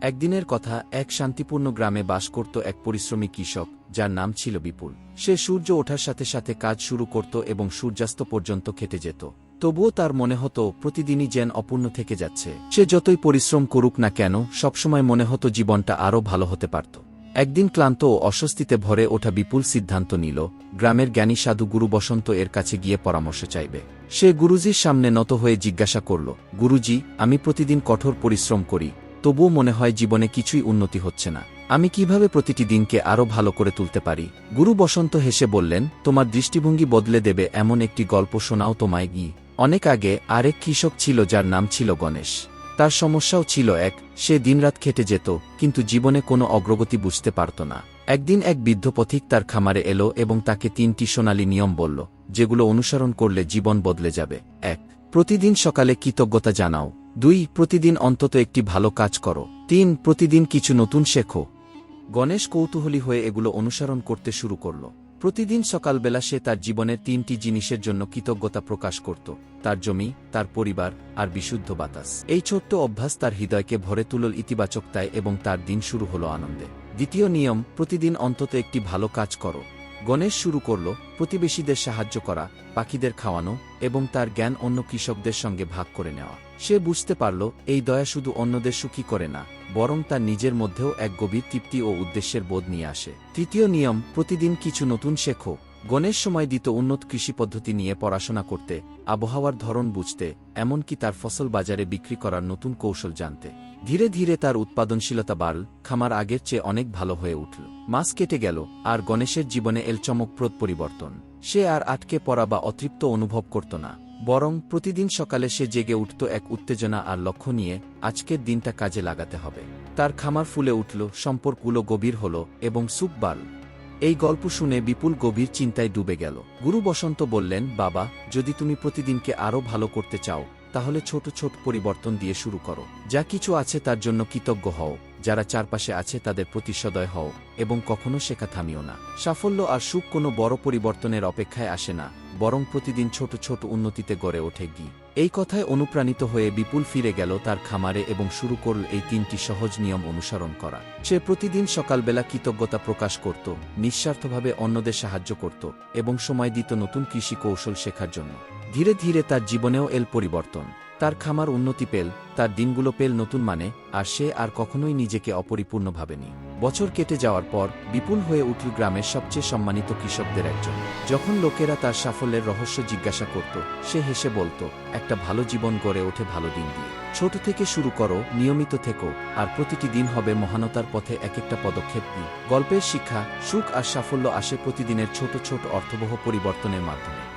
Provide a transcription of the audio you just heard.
একদিনের কথা এক শান্তিপূর্ণ গ্রামে বাস করত এক পরিশ্রমী কৃষক, যার নাম ছিল বিপুল। সে সূর্য ওঠার সাথে সাথে কাজ শুরু করত এবং সূর্যাস্ত পর্যন্ত খেটে যেত। তবুও তার মনে হতো, প্রতিদিনই যেন অপূর্ণ থেকে যাচ্ছে। সে যতই পরিশ্রম করুক না কেন, সবসময় মনে হতো জীবনটা আরও ভালো হতে পারত। একদিন ক্লান্ত ও অস্বস্তিতে ভরে ওঠা বিপুল সিদ্ধান্ত নিল, গ্রামের জ্ঞানী সাধু গুরু বসন্ত এর কাছে গিয়ে পরামর্শ চাইবে। সে গুরুজির সামনে নত হয়ে জিজ্ঞাসা করল, গুরুজি, আমি প্রতিদিন কঠোর পরিশ্রম করি তবুও মনে হয় জীবনে কিছুই উন্নতি হচ্ছে না। আমি কীভাবে প্রতিটি দিনকে আরও ভালো করে তুলতে পারি? গুরু বসন্ত হেসে বললেন, তোমার দৃষ্টিভঙ্গি বদলে দেবে এমন একটি গল্প শোনাও তোমায় গি অনেক আগে আরেক কৃষক ছিল যার নাম ছিল গণেশ। তার সমস্যাও ছিল এক, সে দিনরাত খেটে যেত, কিন্তু জীবনে কোনো অগ্রগতি বুঝতে পারত না। একদিন এক বৃদ্ধ পথিক তার খামারে এলো এবং তাকে তিনটি সোনালী নিয়ম বলল, যেগুলো অনুসরণ করলে জীবন বদলে যাবে। এক, প্রতিদিন সকালে কৃতজ্ঞতা জানাও। দুই, প্রতিদিন অন্তত একটি ভালো কাজ করো। তিন, প্রতিদিন কিছু নতুন শেখো। গণেশ কৌতূহলী হয়ে এগুলো অনুসরণ করতে শুরু করল। প্রতিদিন সকালবেলা সে তার জীবনের তিনটি জিনিসের জন্য কৃতজ্ঞতা প্রকাশ করত, তার জমি, তার পরিবার, আর বিশুদ্ধ বাতাস। এই ছোট্ট অভ্যাস তার হৃদয়কে ভরে তুলল ইতিবাচকতায় এবং তার দিন শুরু হল আনন্দে। দ্বিতীয় নিয়ম, প্রতিদিন অন্তত একটি ভালো কাজ করো। গণেশ শুরু করল, প্রতিবেশীদের সাহায্য করা, পাখিদের খাওয়ানো এবং তার জ্ঞান অন্য কৃষকদের সঙ্গে ভাগ করে নেওয়া। সে বুঝতে পারল, এই দয়া শুধু অন্যদের সুখী করে না, বরং তার নিজের মধ্যেও এক গভীর তৃপ্তি ও উদ্দেশ্যের বোধ নিয়ে আসে। তৃতীয় নিয়ম, প্রতিদিন কিছু নতুন শেখো। গণেশ সময় দিত উন্নত কৃষি পদ্ধতি নিয়ে পড়াশোনা করতে, আবহাওয়ার ধরন বুঝতে, এমনকি তার ফসল বাজারে বিক্রি করার নতুন কৌশল জানতে। ধীরে ধীরে তার উৎপাদনশীলতা বাড়ল, খামার আগের চেয়ে অনেক ভালো হয়ে উঠল। মাস কেটে গেল, আর গণেশের জীবনে এল চমকপ্রদ পরিবর্তন। সে আর আটকে পড়া বা অতৃপ্ত অনুভব করত না। বরং প্রতিদিন সকালে সে জেগে উঠত এক উত্তেজনা আর লক্ষ্য নিয়ে, আজকের দিনটা কাজে লাগাতে হবে। তার খামার ফুলে উঠল, সম্পর্কগুলো গভীর হল এবং সুখ বাড়ল। এই গল্প শুনে বিপুল গভীর চিন্তায় ডুবে গেল। গুরু বসন্ত বললেন, বাবা, যদি তুমি প্রতিদিনকে আরও ভালো করতে চাও, তাহলে ছোট ছোট পরিবর্তন দিয়ে শুরু করো। যা কিছু আছে তার জন্য কৃতজ্ঞ হও। যারা চারপাশে আছে তাদের প্রতি সদয় হও, এবং কখনো শেখা থামিও না। সাফল্য আর সুখ কোনো বড় পরিবর্তনের অপেক্ষায় আসে না, বরং প্রতিদিন ছোট ছোট উন্নতিতে গড়ে ওঠে গি। এই কথায় অনুপ্রাণিত হয়ে বিপুল ফিরে গেল তার খামারে এবং শুরু করল এই তিনটি সহজ নিয়ম অনুসরণ করা। সে প্রতিদিন সকালবেলা কৃতজ্ঞতা প্রকাশ করত, নিঃস্বার্থভাবে অন্যদের সাহায্য করত, এবং সময় দিত নতুন কৃষি কৌশল শেখার জন্য। ধীরে ধীরে তার জীবনেও এল পরিবর্তন। তার খামার উন্নতি পেল, তার দিনগুলো পেল নতুন মানে আর সে আর কখনোই নিজেকে অপরিপূর্ণ ভাবেনি। বছর কেটে যাওয়ার পর, বিপুল হয়ে উঠল গ্রামের সবচেয়ে সম্মানিত কৃষকদের একজন। যখন লোকেরা তার সাফল্যের রহস্য জিজ্ঞাসা করত, সে হেসে বলতো, একটা ভালো জীবন গড়ে ওঠে ভালো দিন দিয়ে। ছোট থেকে শুরু করো, নিয়মিত থেকো, আর প্রতিটি দিন হবে মহানতার পথে এক একটা পদক্ষেপ নিই গল্পের শিক্ষা, সুখ আর সাফল্য আসে প্রতিদিনের ছোট ছোট অর্থবহ পরিবর্তনের মাধ্যমে।